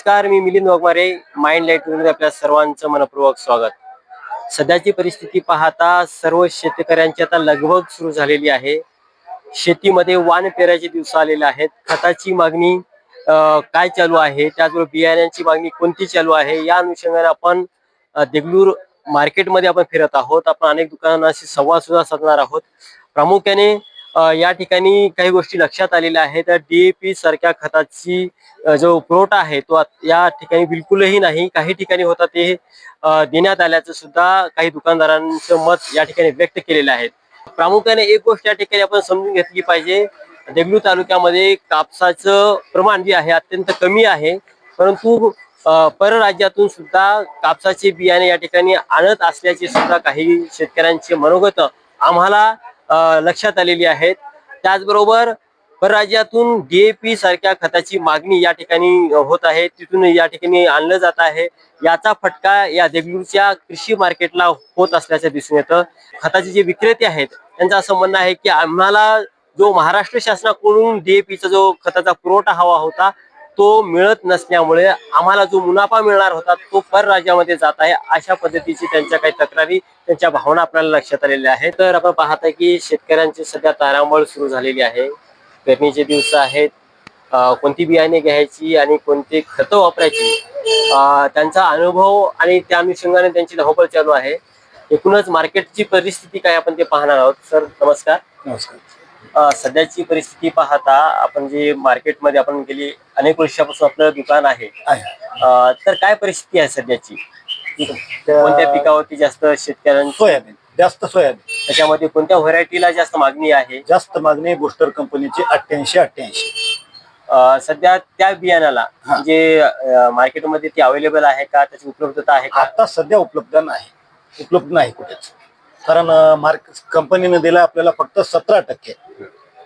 नमस्कार मी मिलिंद वाघमारे माइंड लाइटमध्ये आपल्या सर्वांचं मनपूर्वक स्वागत. सध्याची परिस्थिती पाहता सर्व शेतकऱ्यांची आता लगबग सुरू झालेली आहे. शेतीमध्ये वान पेरायचे दिवस आलेले आहेत. खताची मागणी काय चालू आहे? त्याचबरोबर बियाण्यांची मागणी कोणती चालू आहे? या अनुषंगाने आपण देगलूर मार्केटमध्ये आपण फिरत आहोत. आपण अनेक दुकानांशी संवाद सुद्धा साधणार आहोत. प्रामुख्याने या ठिकाणी काही गोष्टी लक्षात आलेल्या आहेत. डीएपी सारख्या खताची जो पुरवठा आहे तो या ठिकाणी बिलकुलही नाही. काही ठिकाणी होता ते देण्यात आल्याचं सुद्धा काही दुकानदारांचं मत या ठिकाणी व्यक्त केलेलं आहे. प्रामुख्याने एक गोष्ट या ठिकाणी आपण समजून घेतली पाहिजे. देगलू तालुक्यामध्ये कापसाचं प्रमाण जे आहे अत्यंत कमी आहे. परंतु परराज्यातून सुद्धा कापसाचे बियाणे या ठिकाणी आणत असल्याचे सुद्धा काही शेतकऱ्यांचे मनोगत आम्हाला लक्षात आलेली आहेत. त्याचबरोबर परराज्यातून डीएपी सारख्या खताची मागणी या ठिकाणी होत आहे. तिथून या ठिकाणी आणलं जात आहे. याचा फटका या देगलूरच्या कृषी मार्केटला होत असल्याचं दिसून येतं. खताचे जे विक्रेते आहेत त्यांचं असं म्हणणं आहे की आम्हाला जो महाराष्ट्र शासनाकडून डीएपीचा जो खताचा पुरवठा हवा होता तो मिळत नसल्यामुळे आम्हाला जो मुनाफा मिळणार होता तो परराज्यामध्ये जात आहे. अशा पद्धतीची त्यांच्या काही तक्रारी त्यांच्या भावना आपल्याला लक्षात आलेल्या आहेत. तर आपण पाहत आहे की शेतकऱ्यांची सध्या तारांबळ सुरू झालेली आहे. गरमीचे दिवस आहेत. कोणती बियाणे घ्यायची आणि कोणती खतं वापरायची त्यांचा अनुभव आणि त्या अनुषंगाने त्यांची धावपळ चालू आहे. एकूणच मार्केटची परिस्थिती काय आपण ते पाहणार आहोत. सर नमस्कार. नमस्कार. सध्याची परिस्थिती पाहता आपण जे मार्केटमध्ये आपण गेली अनेक वर्षापासून आपलं दुकान आहे. अं, तर काय परिस्थिती आहे सध्याची? कोणत्या पिकावरती जास्त शेतकऱ्यांची सोयाबीन जास्त सोयाबीन. त्याच्यामध्ये कोणत्या व्हरायटीला जास्त मागणी आहे? जास्त मागणी बुस्टर कंपनीची अठ्ठ्याऐंशी अठ्ठ्याऐंशी. अं, सध्या त्या बियाणाला हा. जे अं, मार्केटमध्ये ती अवेलेबल आहे का? त्याची उपलब्धता आहे का? आता सध्या उपलब्ध नाही. उपलब्ध नाही कुठेच. कारण मार्क कंपनीने दिला आपल्याला फक्त सतरा टक्के.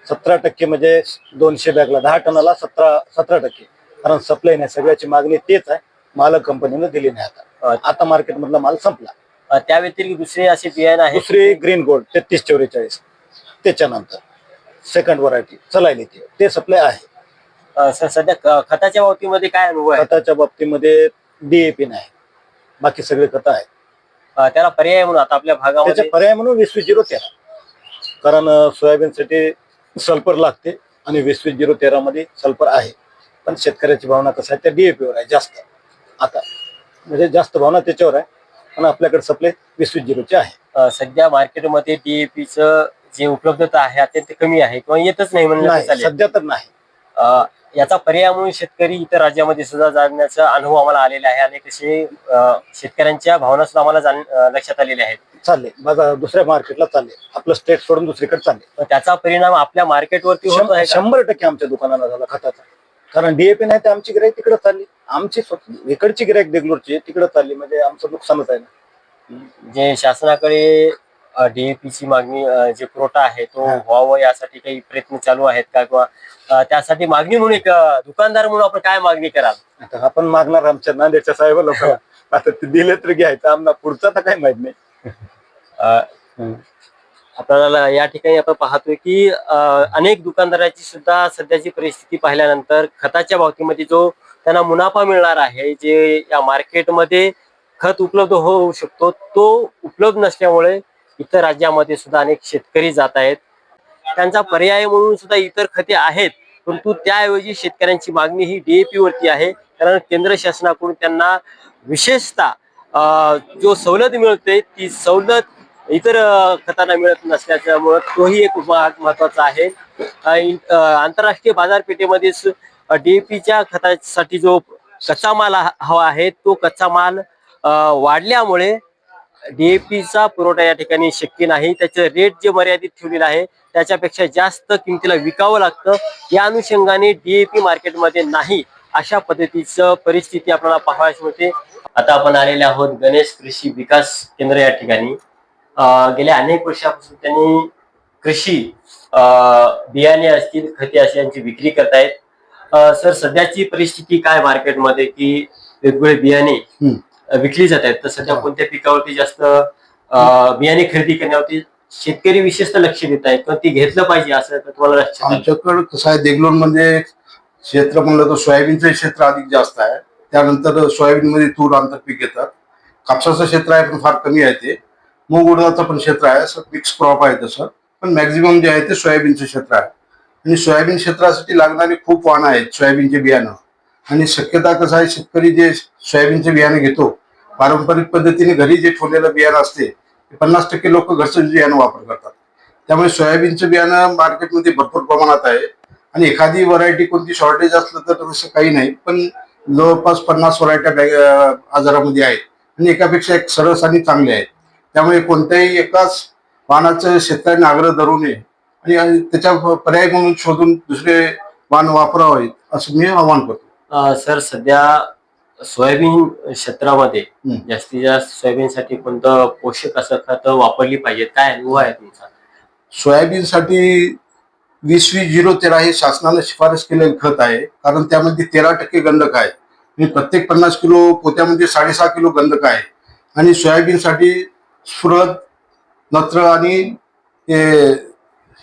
सतरा टक्के म्हणजे दोनशे बॅगला दहा टनाला सतरा सतरा टक्के. कारण सप्लाय नाही सगळ्याची मागणी तेच आहे. माल कंपनीने दिली नाही आता. आता मार्केट मधला माल संपला. त्या व्यतिरिक्त दुसरे असे बियाणे आहेत? दुसरी ग्रीन गोल्ड तेहतीस चौवेचाळीस. त्याच्यानंतर सेकंड व्हरायटी चलायली ती ते सप्लाय आहे. सध्या खताच्या बाबतीमध्ये काय अनुभव आहे? खताच्या बाबतीमध्ये डीएपी नाही. बाकी सगळे खतं आहेत. त्याला पर्याय म्हणून आता आपल्या भागामध्ये पर्याय म्हणून वीस वीस झिरो तेरा. कारण सोयाबीन साठी सल्फर लागते आणि वीस वीस झिरो तेरा मध्ये सल्फर आहे. पण शेतकऱ्याची भावना कसं आहे त्या DAP वर आहे जास्त. आता म्हणजे जास्त भावना त्याच्यावर आहे पण आपल्याकडे सप्लाय वीस वीस झिरोची आहे. अं, सध्या मार्केटमध्ये डीएपीच जे उपलब्धता आहे अत्यंत कमी आहे किंवा येतच नाही म्हणलं तर नाही चालेल. सध्या तर नाही. अं, याचा पर्याय म्हणून शेतकरी इतर राज्यामध्ये सुद्धा जाण्याचा अनुभव आम्हाला आलेला आहे. आणि तसे शेतकऱ्यांच्या भावना सुद्धा आम्हाला लक्षात आलेल्या आहेत. चालले. माझा दुसऱ्या मार्केटला चालले. आपलं स्टेट सोडून दुसरीकडे चालले. त्याचा परिणाम आपल्या मार्केटवरती होत आहे? शंभर टक्के आमच्या दुकानाला झाला खताचा. कारण डीएपी नाही तर आमची गिराईक तिकडे चालली. आमची इकडची गिराईक देगलूरची तिकडे चालली. म्हणजे आमचं नुकसानच आहे ना. जे शासनाकडे डीएपी ची मागणी अं, जे पुरवठा आहे तो हा. व्हावं यासाठी काही प्रयत्न चालू आहेत का? किंवा अं, त्यासाठी मागणी म्हणून एक अं, दुकानदार म्हणून आपण काय मागणी कराल? आता आपण मागणार आमच्या नांदेडच्या साहेब लोकांना. आता ते दिले तर घ्यायचं. आम्हाला पुढचा तर काही माहीत नाही. अं, आपल्याला या ठिकाणी आपण पाहतोय की अं, अनेक दुकानदाराची सुद्धा सध्याची परिस्थिती पाहिल्यानंतर खताच्या बाबतीमध्ये जो त्यांना मुनाफा मिळणार आहे जे या मार्केटमध्ये खत उपलब्ध होऊ शकतो तो उपलब्ध नसल्यामुळे इतर राज्यामध्ये सुद्धा अनेक शेतकरी जात आहेत. त्यांचा पर्याय म्हणून सुद्धा इतर खते आहेत. परंतु त्याऐवजी शेतकऱ्यांची मागणी ही डीएपी वरती आहे. कारण केंद्र शासनाकडून त्यांना विशेषतः जो सवलत मिळते ती सवलत इतर खतांना मिळत नसल्याच्यामुळे तोही एक भाग महत्त्वाचा आहे. आंतरराष्ट्रीय बाजारपेठेमध्ये डीएपीच्या खतासाठी जो कच्चा माल हवा आहे तो कच्चा माल वाढल्यामुळे डीएपीचा पुरवठा या ठिकाणी शक्य नाही. त्याचे रेट जे मर्यादित ठेवलेलं आहे त्याच्यापेक्षा जास्त किमतीला विकावं लागतं. या अनुषंगाने डीएपी मार्केटमध्ये नाही. अशा पद्धतीचं परिस्थिती आपल्याला पाहायला मिळते. आता आपण आलेले आहोत गणेश कृषी विकास केंद्र या ठिकाणी. गेल्या अनेक वर्षापासून त्यांनी कृषी बियाणे असतील खते असतील यांची विक्री करतायत. सर सध्याची परिस्थिती काय मार्केटमध्ये की वेगवेगळे बियाणे विकली जात आहेत. तर सध्या कोणत्या पिकावरती जास्त बियाणे खरेदी करण्यावरती शेतकरी विशेषतः लक्ष देत आहेत किंवा ती घेतलं पाहिजे असं तर तुम्हाला. आमच्याकडं कसं आहे देगलूरमध्ये क्षेत्र म्हणलं तर सोयाबीनचं क्षेत्र अधिक जास्त आहे. त्यानंतर सोयाबीनमध्ये तूर आंतरपीक घेतात. कापसाचं क्षेत्र आहे पण फार कमी आहे ते. मूग उडदाचं पण क्षेत्र आहे असं मिक्स क्रॉप आहे तसं. पण मॅक्झिमम जे आहे ते सोयाबीनचं क्षेत्र आहे. आणि सोयाबीन क्षेत्रासाठी लागणारी खूप वाहनं आहेत सोयाबीनचे बियाणं. आणि शक्यता कसं आहे शेतकरी जे सोयाबीनचे बियाणं घेतो पारंपरिक पद्धतीने घरी जे ठेवलेलं बियाणं असते ते पन्नास टक्के लोक घरचं बियाणं वापर करतात. त्यामुळे सोयाबीनचं बियाणं मार्केटमध्ये भरपूर प्रमाणात आहे. आणि एखादी व्हरायटी कोणती शॉर्टेज असलं तर तसं काही नाही पण जवळपास पन्नास व्हरायट्या बॅग आजारामध्ये आहेत. आणि एकापेक्षा एक सरस आणि चांगले आहेत. त्यामुळे कोणत्याही एकाच वाहनाचं शेतकऱ्यांनी आग्रह धरू नये. आणि- त्याच्या पर्याय म्हणून शोधून दुसरे वाहन वापरावेत असं मी आवाहन करतो. सर सध्या सोयाबीन क्षेत्रामध्ये. जास्तीत जास्त सोयाबीनसाठी कोणतं पोषक असं खत वापरली पाहिजेत काय अनुभव आहे तुमचा? सोयाबीनसाठी वीस वीस झिरो तेरा हे शासनानं शिफारस केलेलं खत आहे. कारण त्यामध्ये तेरा टक्के गंधक आहे. आणि प्रत्येक पन्नास किलो पोत्यामध्ये साडेसहा किलो गंधक आहे. आणि सोयाबीनसाठी स्फुरद नत्र आणि हे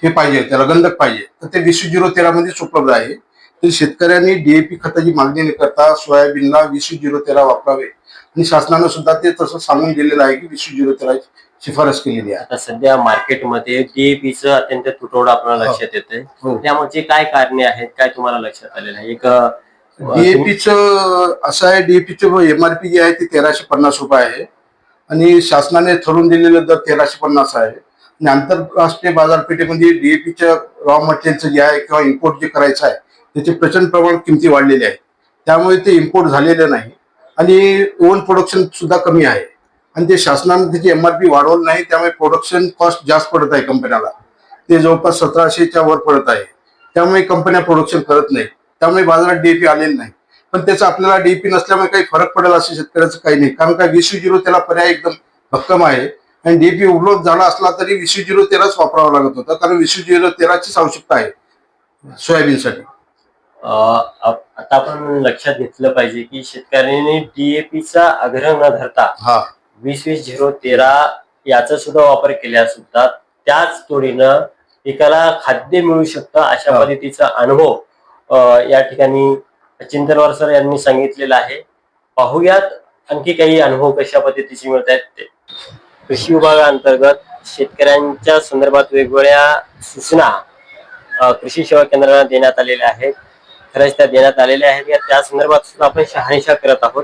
हे पाहिजे त्याला गंधक पाहिजे. तर ते वीस झिरो तेरा मध्येच उपलब्ध आहे. तर शेतकऱ्यांनी डीएपी खताची मागणी न करता सोयाबीनला वीस झिरो तेरा वापरावे. आणि शासनानं सुद्धा ते तसं सांगून दिलेलं आहे की वीस झिरो तेरा शिफारस केलेली आहे. आता सध्या मार्केटमध्ये डीएपीचं अत्यंत तुटवडा आपल्याला लक्षात येतंय. हो. त्यामुळे काय कारणे आहेत? काय तुम्हाला लक्षात आलेलं आहे? एक अ, डीएपीचं असं आहे डीएपीचं एमआरपी जे आहे ते तेराशे पन्नास रुपये आहे. आणि शासनाने ठरवून दिलेलं दर तेराशे पन्नास आहे. आणि आंतरराष्ट्रीय बाजारपेठेमध्ये डीएपीच्या रॉ मटेरियलचं जे आहे किंवा इम्पोर्ट जे करायचं आहे त्याचे प्रचंड प्रमाणात किमती वाढलेल्या आहेत. त्यामुळे ते इम्पोर्ट झालेलं नाही. आणि ओन प्रोडक्शन सुद्धा कमी आहे. आणि ते शासनाने त्याची पी वाढवलं नाही त्यामुळे प्रोडक्शन कॉस्ट जास्त पडत आहे कंपन्याला ते जवळपास सतराशेच्या वर पडत आहे. त्यामुळे कंपन्या प्रोडक्शन करत नाही. त्यामुळे बाजारात डीएपी आलेलं नाही. पण त्याचा आपल्याला डीपी नसल्यामुळे काही फरक पडेल असं शेतकऱ्याचं काही नाही. कारण का वीस झिरो त्याला पर्याय एकदम भक्कम आहे. आणि डीपी उपलब्ध झाला असला तरी वीस झिरो तेराच वापरावा लागत होता. कारण वीस झिरो तेराचीच आवश्यकता आहे सोयाबीनसाठी. आता आपण लक्षात घेतलं पाहिजे की शेतकऱ्यांनी डीएपीचा आग्रह न धरता वीस वीस झिरो तेरा याचा सुद्धा वापर केला सुद्धा त्याच तोडीनं पिकाला खाद्य मिळू शकतं अशा. पद्धतीचा अनुभव अ, या ठिकाणी चिंतनवार सर यांनी सांगितलेला आहे. पाहूयात आणखी काही अनुभव कशा पद्धतीचे मिळत आहेत ते. कृषी विभागाअंतर्गत शेतकऱ्यांच्या संदर्भात वेगवेगळ्या सूचना कृषी सेवा केंद्रांना देण्यात आलेल्या आहेत. खरंच त्या देण्यात आलेल्या आहेत. या त्या संदर्भात सुद्धा आपण शहानिशा करत आहोत.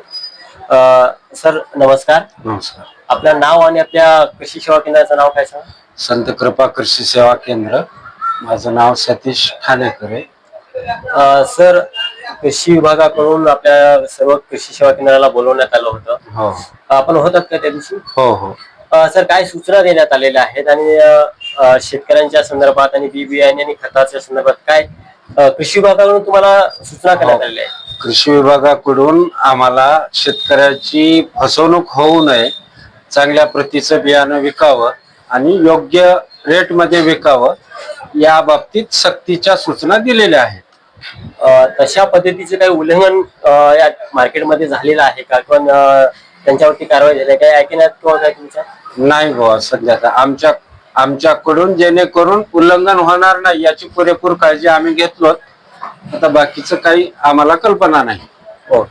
सर नमस्कार. नमस्कार. आपलं नाव आणि आपल्या कृषी सेवा केंद्राचं नाव काय सांगा संत कृपा कृषी सेवा केंद्र. माझं नाव सतीश ठाणेकर. आहे अ, सर कृषी विभागाकडून आपल्या सर्व कृषी सेवा केंद्राला बोलवण्यात आलं होतं. हो. आपण होतात का त्या दिवशी? हो हो. अ, सर काय सूचना देण्यात आलेल्या आहेत? आणि अ, अ, शेतकऱ्यांच्या संदर्भात आणि बी बियाणे आणि खताच्या संदर्भात काय अ, कृषी विभागाकडून तुम्हाला सूचना करण्यात आलेल्या आहेत. कृषी विभागाकडून आम्हाला शेतकऱ्याची फसवणूक होऊ नये चांगल्या प्रतीचं बियाणं विकावं आणि योग्य रेटमध्ये विकावं या बाबतीत सक्तीच्या सूचना दिलेल्या आहेत. अ, तशा पद्धतीचे काही उल्लंघन अ, या मार्केटमध्ये झालेलं आहे का? किंवा अ, त्यांच्यावरती कारवाई झाली आहे? काही ऐकण्यात किंवा काय तुमच्या नाही बुवा सध्या तर आमच्या आमच्याकडून जेणेकरून उल्लंघन होणार नाही याची पुरेपूर काळजी आम्ही घेतलो. आता बाकीचं काही आम्हाला कल्पना नाही. हो.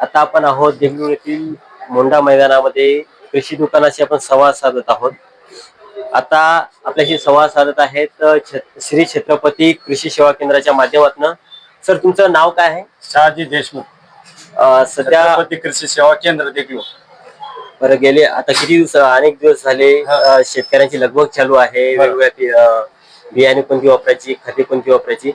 आता आपण आहोत देगलूर येथील मोंडा मैदानामध्ये. कृषी दुकानाशी आपण संवाद साधत आहोत. आता आपल्याशी संवाद साधत आहेत श्री छत्रपती कृषी सेवा केंद्राच्या माध्यमातून. सर तुमचं नाव काय आहे? शहाजी देशमुख. अ, सध्या छत्रपती कृषी सेवा केंद्र देखील बरं गेले. आता किती दिवस अनेक दिवस झाले अ, शेतकऱ्यांची लगबग चालू आहे. वेगवेगळ्या पि- अ, बियाणे कोणती वापरायची खते कोणती वापरायची.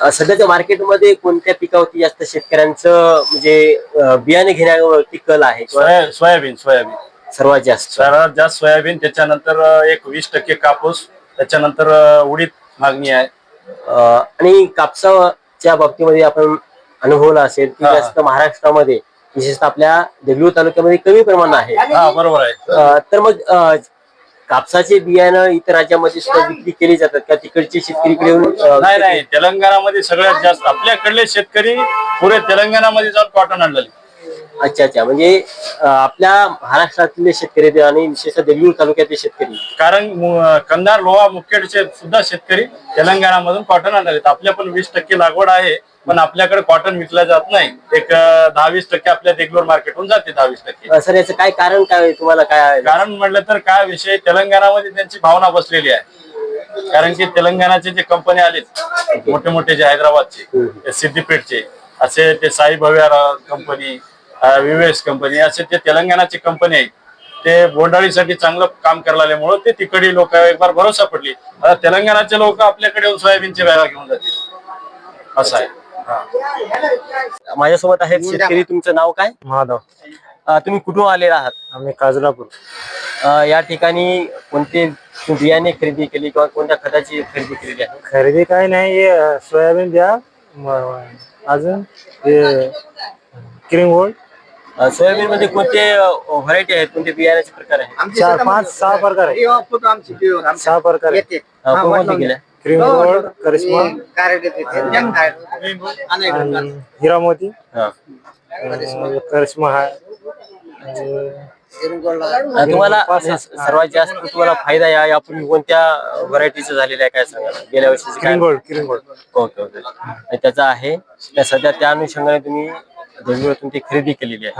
अ, सध्याच्या मार्केटमध्ये कोणत्या पिकावरती जास्त शेतकऱ्यांचं म्हणजे अ, बियाणे घेण्यावरती कल आहे किंवा सोया- सोयाबीन सोयाबीन. सर्वात जास्त. सर्वात जास्त सोयाबीन त्याच्यानंतर अं, एक वीस टक्के कापूस त्याच्यानंतर अं, उडीद मागणी आहे. अ, आणि कापसाच्या बाबतीमध्ये आपण अनुभवला असेल की हा. जास्त महाराष्ट्रामध्ये विशेषतः आपल्या देगलूर तालुक्यामध्ये कमी प्रमाण आहे. हा बरोबर आहे. अ, तर मग अ, कापसाचे बियाणं इतर राज्यामध्ये सुद्धा विक्री केली जातात का तिकडचे शेतकरी इकडे येऊन अ, नाही नाही तेलंगणामध्ये सगळ्यात जास्त आपल्याकडले शेतकरी पुरे तेलंगणामध्ये जाऊन कॉटन आणलेले. अच्छा अच्छा. म्हणजे अं, आपल्या महाराष्ट्रातले शेतकरी आणि विशेषतः देगलूर तालुक्यातले शेतकरी. कारण मु- कंधार लोहा मुखेडचे सुद्धा शेतकरी तेलंगणामधून कॉटन आणणार आहेत. आपल्या पण वीस टक्के लागवड आहे पण आपल्याकडे कॉटन विकला जात नाही. एक अं, दहा वीस टक्के आपल्या देगलूर मार्केटहून जाते दहा वीस टक्के. अं, सर याचं काय कारण काय आहे? तुम्हाला काय? कारण म्हटलं तर काय विषय तेलंगणामध्ये त्यांची भावना बसलेली आहे. कारण की तेलंगणाचे जे कंपनी आलेत मोठे मोठे जे हैदराबादचे ते सिद्दीपेठचे असे ते साई भव्या कंपनी विवेस कंपनी असे ते तेलंगणाचे कंपनी आहेत ते बोंडाळीसाठी चांगलं काम करायला आल्यामुळं ते तिकडे लोक एक बार भरोसा पडली. आता तेलंगणाचे लोक आपल्याकडे येऊन सोयाबीनचे बॅगा घेऊन जातील. असं आहे. माझ्यासोबत आहेत शेतकरी तुमचं नाव काय? महादेव अं, तुम्ही कुठून आलेला आहात? आम्ही काजलापूर. अं, या ठिकाणी कोणते बियाणे खरेदी केली किंवा कोणत्या खताची खरेदी केलेली आहे? खरेदी काय नाही हे अं, सोयाबीन द्या म- अजून हे क्रीम गोल्ड. सोयाबीन मध्ये कोणते व्हरायटी आहेत? कोणते बियाण्याचे प्रकार आहेत? चार पाच सहा प्रकार आहे सहा प्रकार आहे अं, कोणकोणते केल्या क्रीम गोल्ड करिश्मा आणि हिरा मोती हा. अं, करिश्मा आहे अं, तुम्हाला म्हणजे सर्वात जास्त तुम्हाला फायदा या यापूर्वी कोणत्या व्हरायटीचा झालेला आहे? काय सांगा गेल्या वर्षी काय? Cream gold cream gold okay okay. आणि त्याचा आहे त्या सध्या त्या अनुषंगाने तुम्ही त्यामुळे तुम्ही खरेदी केलेली आहे.